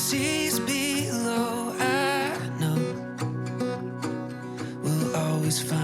seas below. I know we'll always find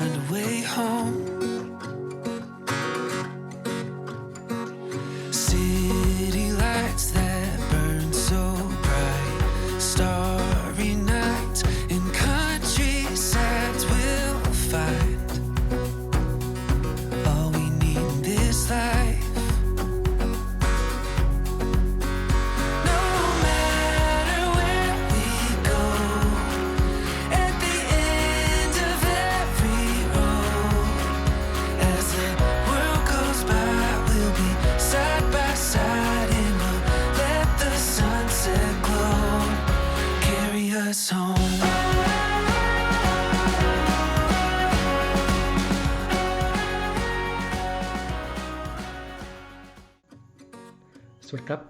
สวัสดีครับ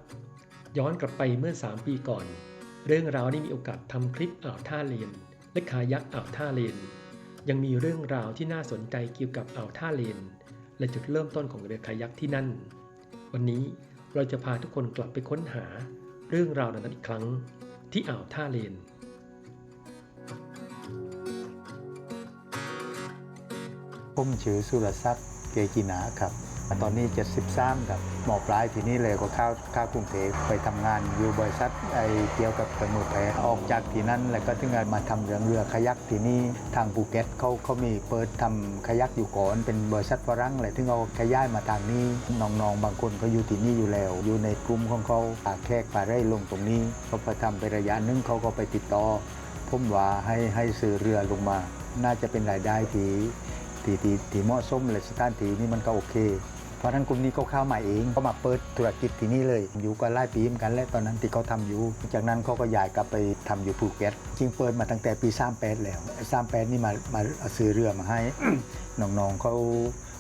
ย้อนกลับไปเมื่อ 3 ปีก่อน เรื่องราวนี้มีโอกาสทำคลิปอ่าวท่าเลน และคายักอ่าวท่าเลน ยังมีเรื่องราวที่น่าสนใจเกี่ยวกับอ่าวท่าเลน และจุดเริ่มต้นของเรือคายักที่นั่น วันนี้เราจะพาทุกคนกลับไปค้นหาเรื่องราวนั้นอีกครั้งที่อ่าวท่าเลนผมชื่อสุรศักดิ์เกกินาครับ ตอนนี้ 73ครับหมอปลายทีนี้เลยก็เข้าเข้ากรุงเทพไปทำงานอยู่บริษัทไอเกี่ยวกับเครื่องมือแพทย์ออกจากที่นั้น แล้วก็ถึงงานมาทำเรื่องเรือขยักที่นี่ทางภูเก็ตเขาเขามีเปิดทำขยักอยู่ก่อนเป็นบริษัทฝรั่งเลยถึงเอาขย้ายมาทางนี้น้องๆบางคนเขาอยู่ที่นี่อยู่แล้ว อยู่ในกลุ่มของเขาปากแขกปลาไร่ลงตรงนี้เขาไปทำไประยะนึงเขาก็ไปติดต่อผมว่าให้ให้ซื้อเรือลงมา น่าจะเป็นรายได้ที่ที่ที่ที่เหมาะสมเลยสถานที่นี่มันก็โอเค ราะนั้นกลุ่มนี้เขาเข้ามาเองเขามาเปิดธุรกิจที่นี่เลย อยู่ก็ไล่ปีมกันและตอนนั้นที่เขาทำอยู่ จากนั้นเขาก็ย้ายกลับไปทำอยู่ภูเก็ตจริงเปิดมาตั้งแต่ปี38แล้ว38นี่มามาซื้อเรือมาให้ น้องๆเขา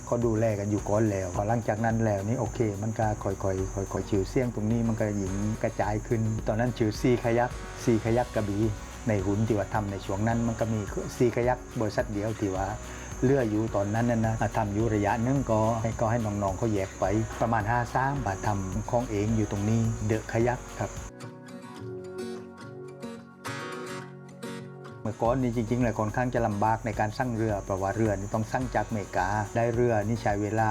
เขาดูแลกันอยู่ก่อนแล้วพอหลังจากนั้นแล้วนี่โอเค มันก็ค่อยๆค่อยๆชื่อเสียงตรงนี้มันก็หญิงกระจายขึ้น ตอนนั้นชื่อซีขยักซีขยักกระบี่ในหุ้นที่ว่าทำในช่วงนั้นมันก็มีซีขยักบริษัทเดียวที่ว่า เลืออยู่ตอนนั้นนะนะทำอยู่ระยะนึงก็ให้ก็ให้น้องๆเขาแยกไปประมาณ5ซ้ำมบาททำของเองอยู่ตรงนี้เดอะขยักครับเมื่อก่อนนี้จริงๆเลยค่อนข้างจะลำบากในการสร้างเรือเพราะว่าเรือนี่ต้องสร้างจากอเมริกา ได้เรือนี่ใช้เวลา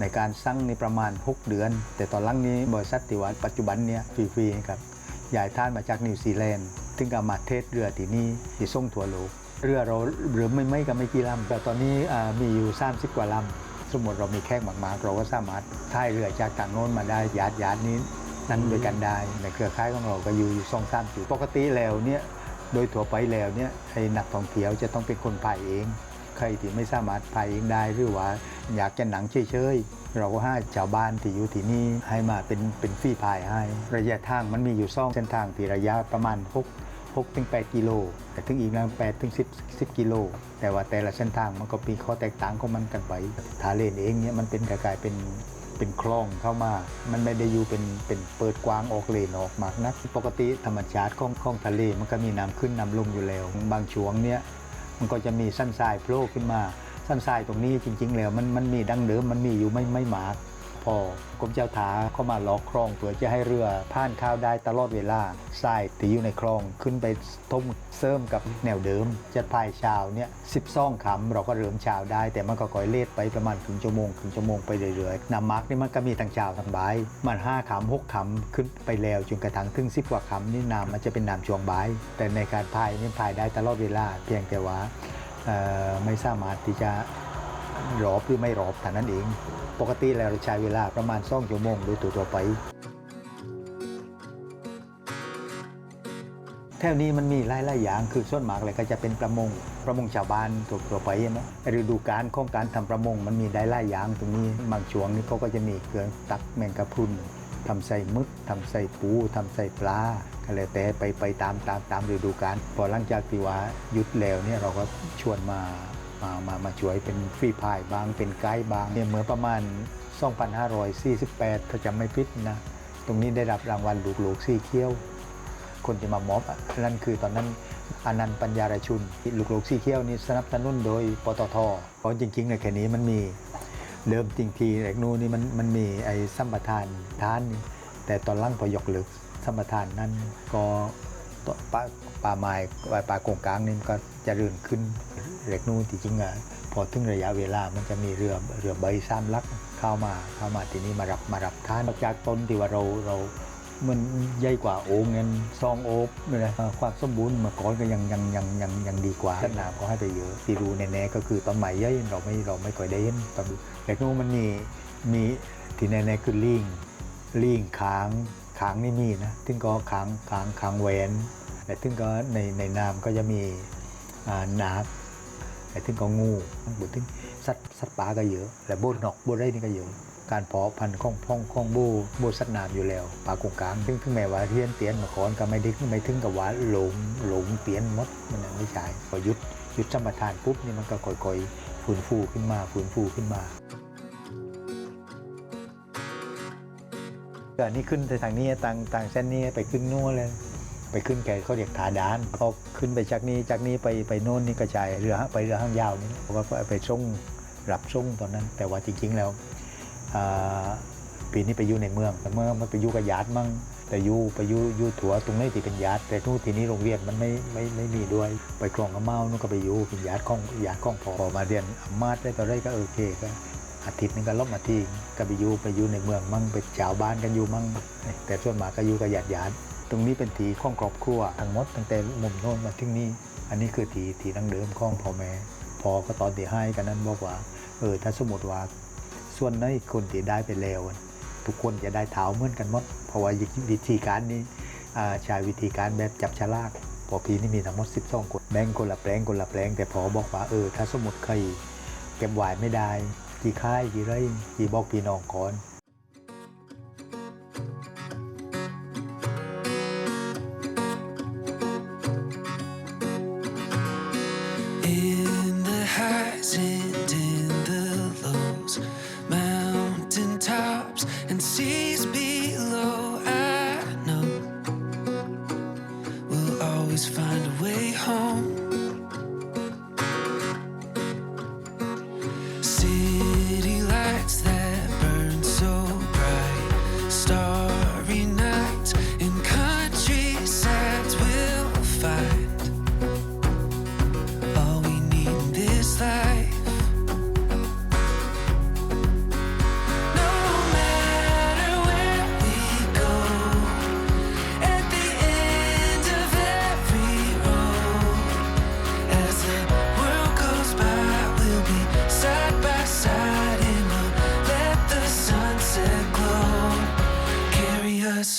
ในการสร้างนี่ประมาณ 6 เดือน แต่ตอนหลังนี้บริษัทที่ว่าปัจจุบันเนี่ยฟรีๆครับย้ายท่านมาจากนิวซีแลนด์ถึงกับมาเทศเรือที่นี่ที่ส่งทั่วโลก เรือเราหรือไม่ไม่ก็ไม่กี่ลำแต่ตอนนี้มีอยู่30กว่าลำสมมติเรามีแขกมากๆเราก็สามารถท่ายเรือจากต่างโน้นมาได้ญาติญาตินี้นั้นด้วยกันได้ในเครือข่ายของเราก็อยู่อยู่สองสามจุดปกติแล้วเนี่ยโดยทั่วไปแล้วเนี่ยไอ้นักท่องเที่ยวจะต้องเป็นคนพายเอง ใครที่ไม่สามารถพายเองได้หรือว่าอยากจะหนังเฉยๆ เราก็ให้ชาวบ้านที่อยู่ที่นี่ให้มาเป็นเป็นฟรีพายให้ ระยะทางมันมีอยู่ซ่องเส้นทางที่ระยะประมาณ6 6ถึง8กิโลแต่ถึงอีกนะ8ถึง10 10กิโลแต่ว่าแต่ละเส้นทางมันก็มีข้อแตกต่างของมันกันไปทาเลนเองเนี่ยมันเป็นกลายเป็นเป็นคลองเข้ามา มันไม่ได้อยู่เป็นเป็นเปิดกว้างออกเลนออกมากนัก ปกติธรรมชาติของของทะเลมันก็มีน้ำขึ้นน้ำลงอยู่แล้ว บางช่วงเนี่ยมันก็จะมีสั้นทรายโผล่ขึ้นมา สั้นทรายตรงนี้จริง ๆ แล้วมันมันมีดังเดิมมันมีอยู่ไม่ไม่มาก พอกรมเจ้าถาเข้ามาล็อกคลองเพื่อจะให้เรือผ่านข้าวได้ตลอดเวลาทรายที่อยู่ในคลองขึ้นไปท่มเสริมกับแนวเดิม จะพายชาวเนี่ยสิบซ่องขำเราก็เริ่มชาวได้ แต่มันก็ก่อยเลดไปประมาณครึ่งชั่วโมงครึ่งชั่วโมงไปเรื่อยๆน้ำมาร์กนี่มันก็มีทั้งชาวทั้งบายมันห้าขำหกขำขึ้นไปแล้วจนกระทั่งถึงสิบกว่าขำนี่น้ำมันจะเป็นน้ำช่วงบาย แต่ในการพายนี่พายได้ตลอดเวลา เพียงแต่ว่าไม่สามารถที่จะ รอบหรือไม่รอบแต่นั้นเอง ปกติแล้วเราใช้เวลาประมาณสองชั่วโมงโดยตัวตัวไป แถวนี้มันมีหลายๆอย่างคือส่วนมากเลยก็จะเป็นประมงประมงชาวบ้านตัวตัวไปนะฤดูกาลของการทำประมงมันมีได้หลายอย่างตรงนี้บางช่วงนี้เขาก็จะมีเครื่องตักแมงกะพรุนทำใส่มึกทำใส่ปูทำใส่ปลาก็เลยแต่ไปไปตามตามตามฤดูกาลพอหลังจากที่ว่าหยุดแล้วเนี่ยเราก็ชวนมา มามามาช่วยเป็นฟรีพายบางเป็นไกด์บางเนี่ยเมื่อประมาณ 2548 ถ้าจำไม่ผิดนะ ตรงนี้ได้รับรางวัลลูกหลูกซี่เขี้ยว คนที่มามอบนั่นคือตอนนั้นอนันต์ปัญญารชุนลูกหลูกซี่เขี้ยวนี่สนับสนุนโดยปตทเพราะจริงๆในแค่นี้มันมีเริ่มจริงทีแรกนู้นนี่มันมันมีไอ้สัมปทานทาน แต่ตอนล่างพอยกเลิกสัมปทานนั้นก็ ป่าป่าไม้ป่าโกงกลางนี่มันก็จะเรื่นขึ้นเล็กนู่นที่จริงอะพอถึงระยะเวลามันจะมีเรือเรือใบซ้ำลักเข้ามาเข้ามาทีนี้มารับมารับท่านจากต้นที่ว่าเราเรามันใหญ่กว่าโอ่งเงินซองโอ๊บเลยนะเอ่อความสมบูรณ์มื่อก่อนก็ยังยังยังยังยังดีกว่าสนามก็ให้ไปเยอะที่รู้แน่ๆก็คือต้นไม้ใหญ่เราไม่เราไม่ค่อยได้เห็นตอนแต่นู้นมันมีมีที่แน่ๆคือลิงลิงค้าง ค้างนี่มีนะถึงก็ค้างค้างค้างแหวนแต่ถึงก็ในในน้ำก็จะมีนาคแต่ถึงก็งูบุถึงสัตว์สัตว์ป่าก็เยอะและโบนนอกโบนไร่นี่ก็เยอะการเพาะพันธุ์ของพ่องของบูบูสัตว์น้ำอยู่แล้วปลากงกลางซึ่งถึงแม้ว่าเทียนเตียนมาก่อนก็ไม่ดึกไม่ถึงกับว่าหลงหลงเตียนมดมันนไม่ใช่พอหยุดหยุดสัมปทานปุ๊บนี่มันก็ค่อยๆฟื้นฟูขึ้นมาฟื้นฟูขึ้นมา ก็นนี้ขึ้นทางนี้ทางทางเส้นนี้ไปขึ้นนู่นเลยไปขึ้นแกเขาเรียกทาดานพอขึ้นไปจากนี้จากนี้ไปไปโน่นนี่กระจายเรือไปเรือห้างยาวนี่เพราะว่าไปส่งรับส่งตอนนั้น แต่ว่าจริง ๆ แล้วปีนี้ไปอยู่ในเมืองแต่เมื่อมันไปอยู่กับญาติมั่งแต่อยู่ไปอยู่อยู่ถัวตรงนี้ที่เป็นญาติแต่นู่นที่นี้โรงเรียนมันไม่ไม่ไม่มีด้วย ไปคลองกระเมานู่นก็ไปอยู่เป็นญาติของญาติของพอพอมาเรียนอำมาตได้ตอนแรกก็โอเคก็ อาทิตย์หนึงก็ลบมาทีก็ไปอยู่ไปอยู่ในเมืองมั่งไปชาวบ้านกันอยู่มั่งแต่ส่วนมากก็อยู่กับญาติญาติตรงนี้เป็นทีข้องครอบครัวทั้งหมดตั้งแต่มุมโน้นมาถึงนี่อันนี้คือทีทีดั้งเดิมข้องพ่อแม่พอก็ตอนที่ให้กันนั้นบอกว่าเออถ้าสมมติว่าส่วนในคนที่ได้ไปแล้วทุกคนจะได้เท้าเหมือนกันหมดเพราะว่าวิธีการนี้อ่าใช้วิธีการแบบจับฉลากพอพีนี่มีทั้งหมด 12คนแบ่งคนละแปลงคนละแปลง แต่พอบอกว่าเออถ้าสมมติใครเก็บไว้ไม่ได้ กี่ค่ายกี่ไร่กี่บอกพี่น้องก่อน In the highs and in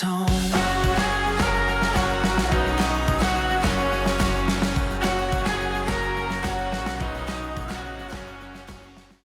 Home.